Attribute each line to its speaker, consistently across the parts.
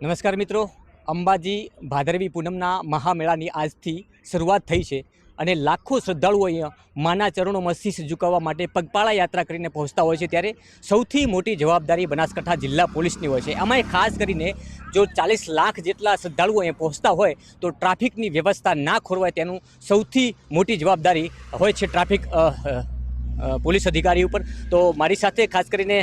Speaker 1: નમસ્કાર મિત્રો, અંબાજી ભાદરવી પૂનમના મહામેળાની આજથી શરૂઆત થઈ છે અને લાખો શ્રદ્ધાળુઓ અહીંયા માના ચરણોમાં શીશ ઝુકાવવા માટે પગપાળા યાત્રા કરીને પહોંચતા હોય છે ત્યારે સૌથી મોટી જવાબદારી બનાસકાંઠા જિલ્લા પોલીસની હોય છે. આમાં ખાસ કરીને જો ચાલીસ લાખ જેટલા શ્રદ્ધાળુઓ અહીંયા પહોંચતા હોય તો ટ્રાફિકની વ્યવસ્થા ના ખોરવાય તેનું સૌથી મોટી જવાબદારી હોય છે ટ્રાફિક પોલીસ અધિકારી ઉપર. તો મારી સાથે ખાસ કરીને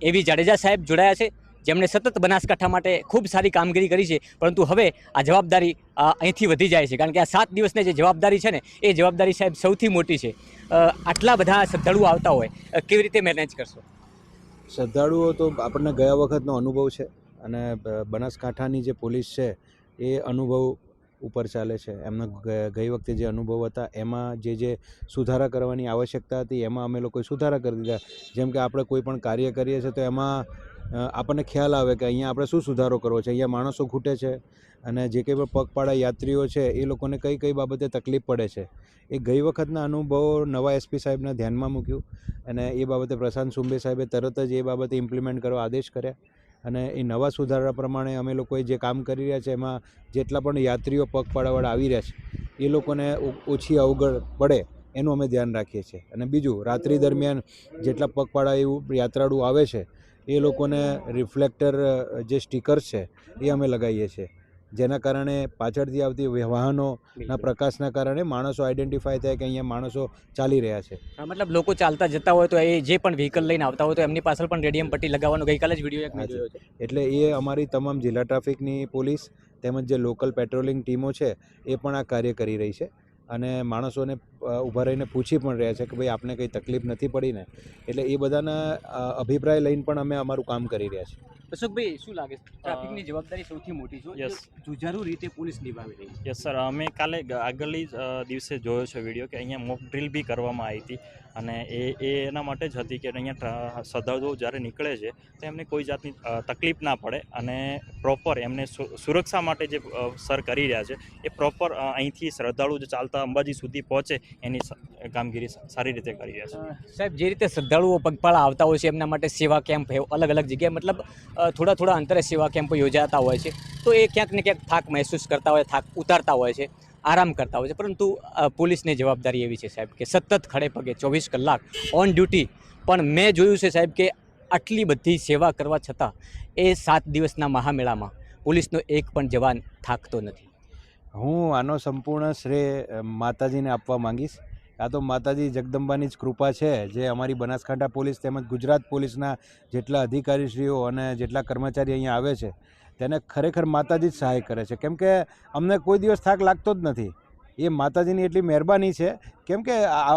Speaker 1: એવી જાડેજા સાહેબ જોડાયા છે. જેમણે સતત બનાસકાંઠા માટે ખૂબ સારી કામગીરી કરી છે, પરંતુ હવે આ જવાબદારી અહીંથી વધી જાય છે. કારણ કે આ સાત દિવસની જે જવાબદારી છે ને, એ જવાબદારી સાહેબ સૌથી મોટી છે. આટલા બધા શ્રદ્ધાળુઓ આવતા હોય કેવી રીતે મેનેજ કરશો?
Speaker 2: શ્રદ્ધાળુઓ તો આપણને ગયા વખતનો અનુભવ છે અને બનાસકાંઠાની જે પોલીસ છે, એ અનુભવ ઉપર ચાલે છે. એમના ગઈ વખતે જે અનુભવ હતા, એમાં જે જે સુધારા કરવાની આવશ્યકતા હતી, એમાં અમે લોકોએ સુધારા કરી દીધા. જેમ કે આપણે કોઈ પણ કાર્ય કરીએ છીએ તો એમાં આપણને ખ્યાલ આવે કે અહીંયા આપણે શું સુધારો કરવો છે. અહીંયા માણસો ખૂટે છે અને જે કંઈ પણ પગપાળા યાત્રીઓ છે, એ લોકોને કઈ કઈ બાબતે તકલીફ પડે છે. એ ગઈ વખતના અનુભવો નવા એસપી સાહેબને ધ્યાનમાં મૂક્યું અને એ બાબતે પ્રશાંત સુંબે સાહેબે તરત જ એ બાબતે ઇમ્પ્લિમેન્ટ કરવા આદેશ કર્યા. અને એ નવા સુધારા પ્રમાણે અમે લોકોએ જે કામ કરી રહ્યા છે, એમાં જેટલા પણ યાત્રીઓ પગપાળાવાળા આવી રહ્યા છે, એ લોકોને ઓછી અવગડ પડે એનું અમે ધ્યાન રાખીએ છીએ. અને બીજું, રાત્રિ દરમિયાન જેટલા પગપાળા એવું યાત્રાળુ આવે છે, એ લોકોને રિફ્લેક્ટર જે સ્ટીકર છે, એ અમે લગાવીએ છીએ. જેના કારણે પાછળથી આવતી વાહનોના પ્રકાશના કારણે માણસો આઈડેન્ટિફાય થાય કે અહીંયા માણસો ચાલી રહ્યા છે.
Speaker 1: મતલબ લોકો ચાલતા જતા હોય તો એ જે પણ વ્હીકલ લઈને આવતા હોય તો એમની પાછળ પણ રેડિયમ પટ્ટી લગાવવાનો ગઈકાલે જ વીડિયો એક જોયો છે.
Speaker 2: એટલે એ અમારી તમામ જિલ્લા ટ્રાફિકની પોલીસ તેમજ જે લોકલ પેટ્રોલિંગ ટીમો છે એ પણ આ કાર્ય કરી રહી છે. અને માણસોને ઊભા રહીને પૂછી પણ રહ્યા છે કે ભાઈ આપને કંઈ તકલીફ નથી પડી ને એટલે એ બધાના અભિપ્રાય લઈને પણ અમે અમારું કામ કરી રહ્યા છીએ.
Speaker 1: અશોકભાઈ શું લાગે? ટ્રાફિકની જવાબદારી સૌથી મોટી છે. જુજારુ રીતે પોલીસ નિભાવી રહી
Speaker 3: યસ સર. અમે કાલે આગળની દિવસે જોયો છે વીડિયો કે અહીંયા મોક ડ્રિલ બી કરવામાં આવી હતી. અને એ એ એના માટે જ હતી કે અહીંયા શ્રદ્ધાળુઓ જ્યારે નીકળે છે તો એમને કોઈ જાતની તકલીફ ના પડે અને પ્રોપર એમને સુરક્ષા માટે જે સર કરી રહ્યા છે એ પ્રોપર અહીંથી શ્રદ્ધાળુ જે ચાલતા અંબાજી સુધી પહોંચે એની કામગીરી સારી રીતે કરી રહ્યા છે.
Speaker 1: સાહેબ જે રીતે શ્રદ્ધાળુઓ પગપાળા આવતા હોય છે એમના માટે સેવા કેમ્પ અલગ અલગ જગ્યાએ મતલબ થોડા થોડા અંતરે સેવા કેમ્પો યોજાતા હોય છે. તો એ ક્યાંક ને ક્યાંક થાક મહેસૂસ કરતા હોય, થાક ઉતારતા હોય છે, આરામ કરતા હોય છે. પરંતુ પોલીસની જવાબદારી એવી છે સાહેબ કે સતત ખડે પગે ચોવીસ કલાક ઓન ડ્યુટી. પણ મેં જોયું છે સાહેબ કે આટલી બધી સેવા કરવા છતાં એ સાત દિવસના મહામેળામાં પોલીસનો એક પણ જવાન થાકતો નથી.
Speaker 2: હું આનો સંપૂર્ણ શ્રેય માતાજીને આપવા માંગીશ. આ તો માતાજી જગદંબાની જ કૃપા છે જે અમારી બનાસકાંઠા પોલીસ તેમજ ગુજરાત પોલીસના જેટલા અધિકારીશ્રીઓ અને જેટલા કર્મચારી અહીંયા આવે છે તેને ખરેખર માતાજી જ સહાય કરે છે. કેમ કે અમને કોઈ દિવસ થાક લાગતો જ નથી. એ માતાજીની એટલી મહેરબાની છે. કેમ કે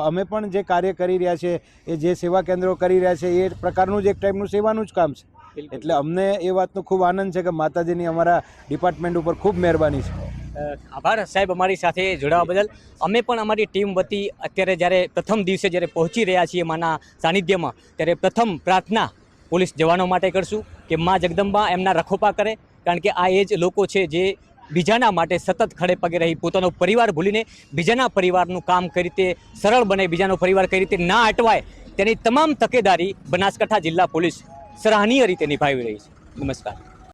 Speaker 2: અમે પણ જે કાર્ય કરી રહ્યા છે એ જે સેવા કેન્દ્રો કરી રહ્યા છે એ પ્રકારનું જ એક ટાઈપનું સેવાનું જ કામ છે. એટલે અમને એ વાતનો ખૂબ આનંદ છે કે માતાજીની અમારા ડિપાર્ટમેન્ટ ઉપર ખૂબ મહેરબાની છે.
Speaker 1: આભાર. સાહેબ, અમારી સાથે જોડાવા બદલ. અમે પણ અમારી ટીમ વતી અત્યારે જ્યારે પ્રથમ દિવસે જ્યારે પહોંચી રહ્યા છીએ માના સાનિધ્યમાં, ત્યારે પ્રથમ પ્રાર્થના પોલીસ જવાનો માટે કરશું કે મા જગદંબા એમના રખોપા કરે, કારણ કે આ એ જ લોકો છે જે બીજાના માટે સતત ખડે પગે રહી પોતાનો પરિવાર ભૂલીને બીજાના પરિવારનું કામ કઈ રીતે સરળ બને, બીજાનો પરિવાર કઈ રીતે ના અટવાય, તેની તમામ તકેદારી બનાસકાંઠા જિલ્લા પોલીસ સરાહનીય રીતે નિભાવી રહી છે. નમસ્કાર.